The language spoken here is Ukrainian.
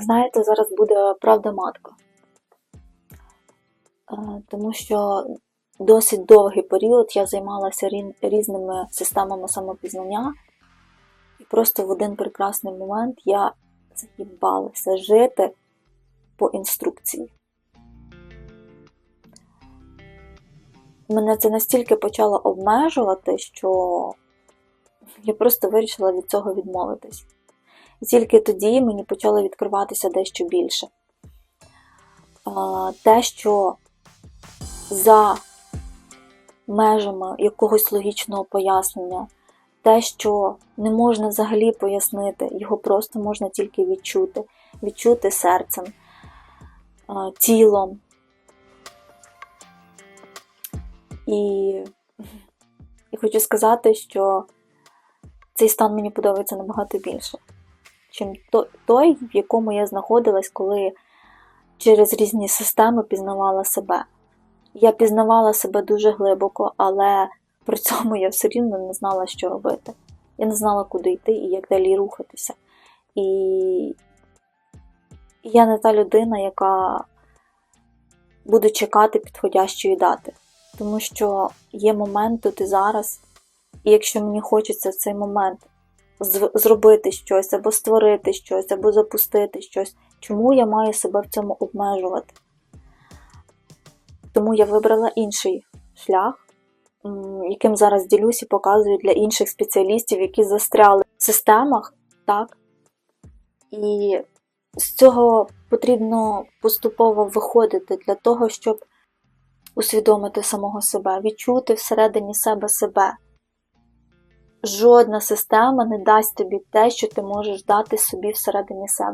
Знаєте, зараз буде правда матка. Е, Тому що досить довгий період я займалася різними системами самопізнання, і просто в один прекрасний момент я заїбалася жити по інструкції. Мене це настільки почало обмежувати, що я просто вирішила від цього відмовитись. І тільки тоді мені почало відкриватися дещо більше. Те, що за межами якогось логічного пояснення, те, що не можна взагалі пояснити, його просто можна тільки відчути, відчути серцем, тілом. І, і хочу сказати, що цей стан мені подобається набагато більше, чим той, в якому я знаходилась, коли через різні системи пізнавала себе. Я пізнавала себе дуже глибоко, але при цьому я все рівно не знала, що робити. Я не знала, куди йти і як далі рухатися. І я не та людина, яка буде чекати підходящої дати. Тому що є момент тут і зараз, і якщо мені хочеться в цей момент зробити щось, або створити щось, або запустити щось, чому я маю себе в цьому обмежувати? Тому я вибрала інший шлях, яким зараз ділюсь і показую для інших спеціалістів, які застряли в системах, так? І з цього потрібно поступово виходити для того, щоб усвідомити самого себе, відчути всередині себе себе. Жодна система не дасть тобі те, що ти можеш дати собі всередині себе.